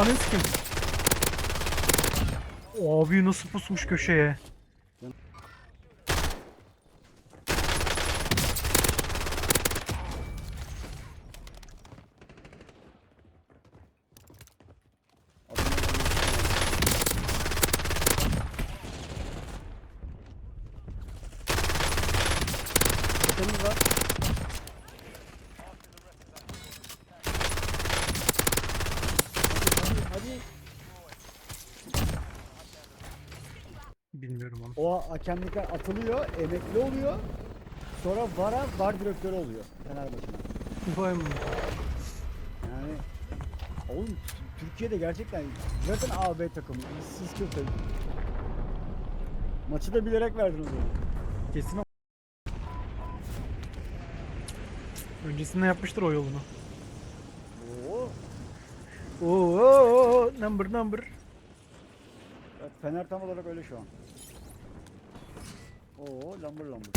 Ananı kim? Abi nasıl pusmuş köşeye? Temiz var. Hakemlikler atılıyor, emekli oluyor. Sonra VAR'a VAR direktörü oluyor Fenerbahçe'nin. Vay mı? Yani oğlum Türkiye'de gerçekten zaten AB takımı. Siz kötü. Maçı da bilerek verdiniz onu. Kesin o. Öncesinde yapmıştır o yolunu. Oo. Oo, number number. Evet, Fener tam olarak öyle şu an. Oo lambır lambır.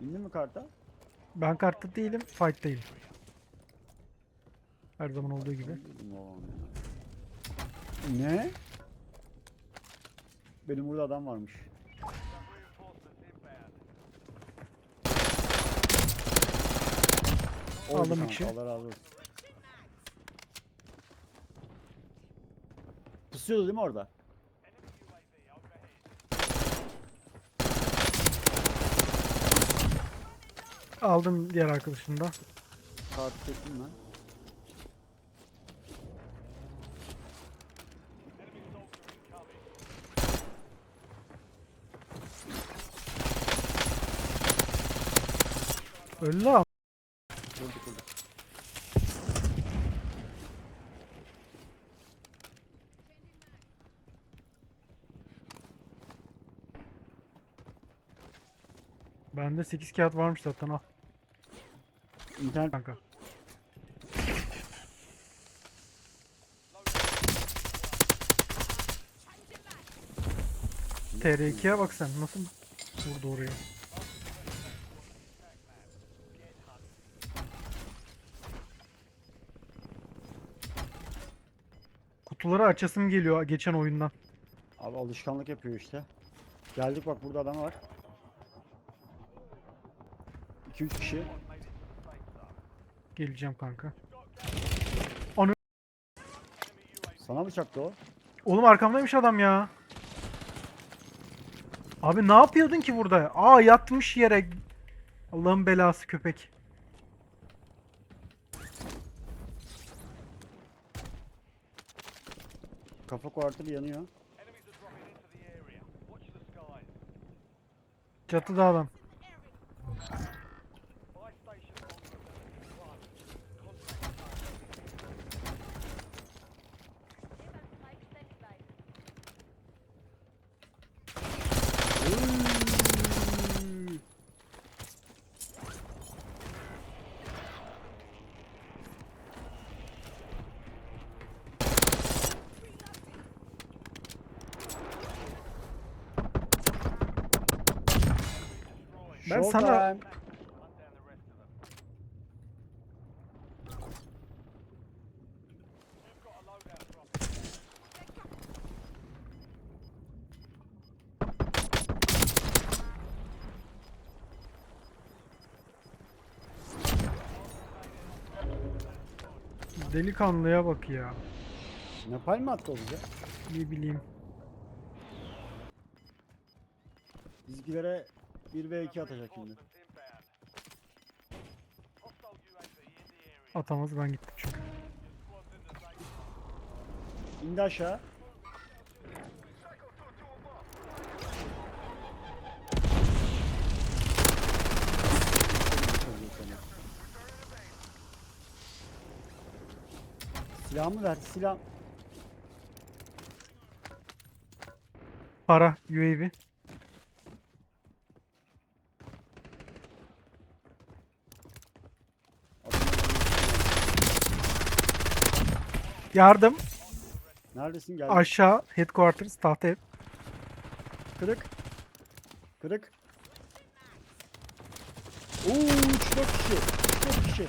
İndin mi karta? Ben kartta değilim, fight'tayım. Her zaman olduğu gibi. Ne? Benim burada adam varmış. Aldım kişi. Allah razı olsun. Pusuyordu değil mi orada? Aldım diğer arkadaşını da. Kart çektim ben. Öldü ama. Bende 8 kağıt varmış zaten al İnternet kanka. TR2'ye bak sen nasıl vurdu oraya. Kutuları açasım geliyor geçen oyundan. Abi alışkanlık yapıyor işte. Geldik bak burada adam var. 2-3 kişi. Geleceğim kanka. Sana mı çaktı o? Oğlum arkamdaymış adam ya. Abi ne yapıyordun ki burada? Aa yatmış yere. Allah'ın belası köpek. Kafa kuartı yanıyor. Çatıda adam. Ben sana-. Delikanlıya bak ya. Nepal mi attı o bize? Ne bileyim. Bizgilere 1 ve 2 atacak şimdi. Atamaz ben gittim çünkü. İndi aşağı. Silahımı ver, silah. Para UAV. Yardım. Neredesin? Gel. Aşağı headquarters tahta ev. Kırık. Kırık. Oo 3 4 kişi. 4 kişi.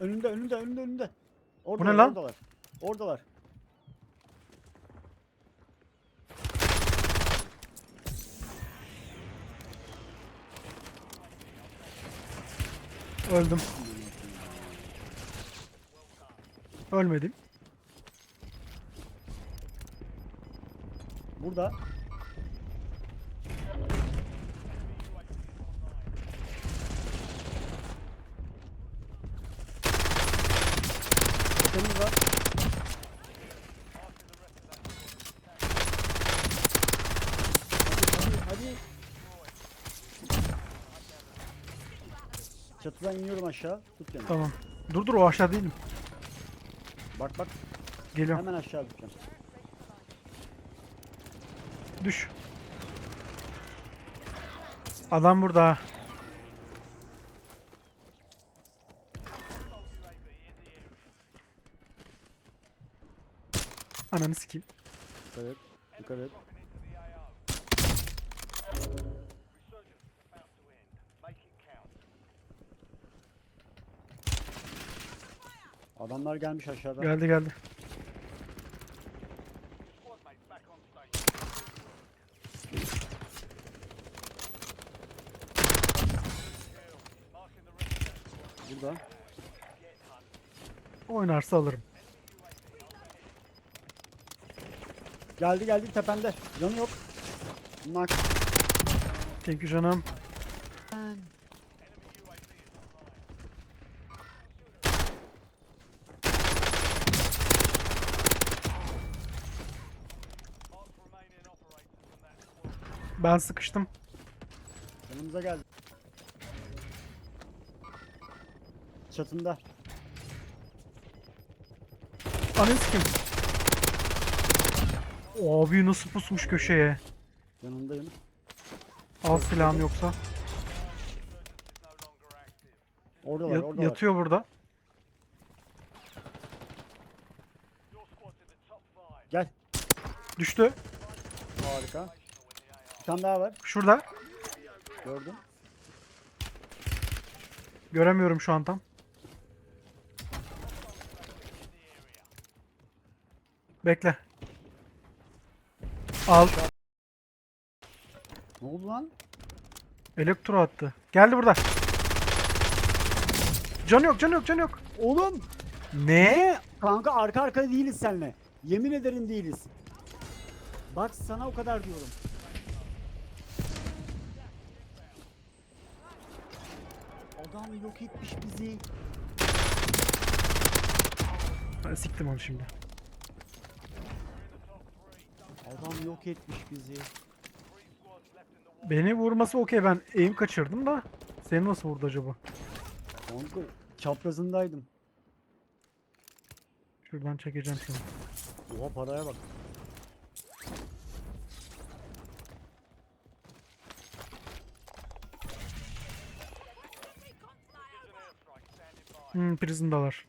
Önünde önünde önünde önünde. Oradalar, ne lan? Oradalar. Oradalar. Öldüm. Ölmedim. Burada. Temiz var. Aşağı. Tut beni. Tamam. Dur dur o aşağı değilim. Bak bak. Geliyorum. Hemen aşağı tutacağım. Düş. Adam burada. Ananı sikeyim. Dikkat et. Dikkat et. Adamlar gelmiş aşağıdan. Geldi geldi. Burada. Oynarsa alırım. Geldi geldi tepende. Canı yok. Nak. Thank you canım. Ben sıkıştım. Yanımıza geldi. Çatında. Ananı sikeyim. Abi nasıl pusmuş köşeye. Yanındayım. Al silahım yoksa. Oradalar Ya- oradalar. yatıyor burada. Gel. Düştü. Harika. Bir tane daha var. Şurada. Gördüm. Göremiyorum şu an tam. Bekle. Al. Ne oldu lan? Elektro attı. Geldi burada. Canı yok, canı yok, canı yok. Oğlum. Ne? Kanka arka arka değiliz seninle. Yemin ederim değiliz. Bak sana o kadar diyorum. Adam yok etmiş bizi. Ben siktim onu şimdi. Adam yok etmiş bizi. Beni vurması okey ben aim kaçırdım da. Seni nasıl vurdu acaba? Kanka çaprazındaydım. Şuradan çekeceğim seni. Oha paraya bak. Hmm, prison'dalar.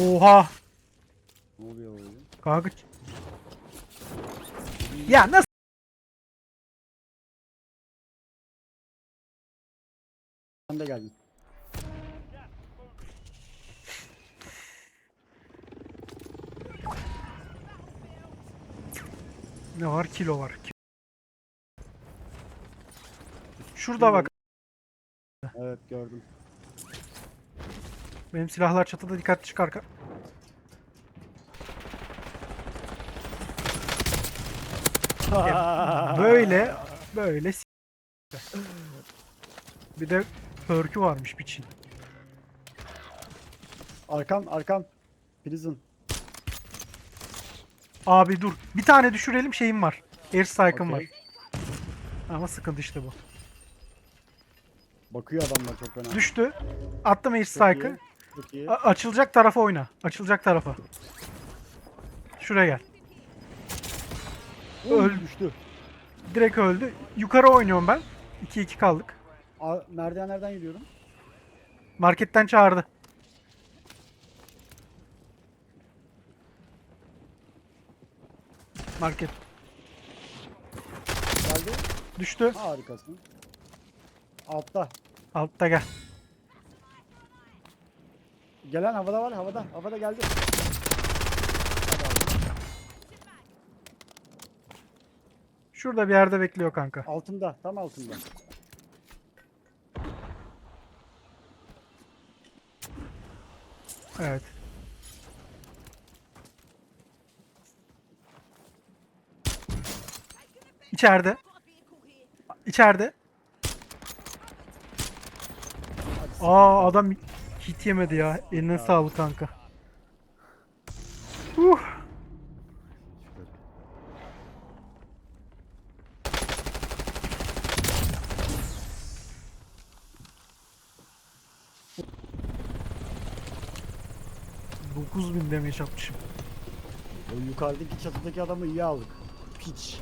Oha! Ne oluyor oğlum? Kanka. Ya nasıl? Ben de geldim. Ne var? Kilo var. Şurada bak. Evet gördüm. Benim silahlar çatıda dikkat çık arka. Böyle böyle Bir de perk'ü varmış biçin. Arkam arkam. Prison. Abi dur. Bir tane düşürelim şeyim var. Air strike'ım var. Okey. Ama sıkıntı işte bu. Bakıyor adamlar çok fena. Düştü. Attım ace Çok strike'ı. iyi, Çok iyi. A- açılacak tarafa oyna. Açılacak tarafa. Şuraya gel. Oy, öl- düştü. Direkt öldü. Yukarı oynuyorum ben. 2-2 kaldık. A merdivenlerden yürüyorum. Marketten çağırdı. Market. Geldi. Düştü. Harikasın. Altta. Altta gel. Gelen havada var havada. Havada geldi. Şurada bir yerde bekliyor kanka. Altında. Tam altında. Evet. İçeride. İçeride. Aa adam hit yemedi ya. Eline sağlık kanka. Uh. bin damage atmışım. O yukarıdaki çatıdaki adamı iyi aldık. Piç.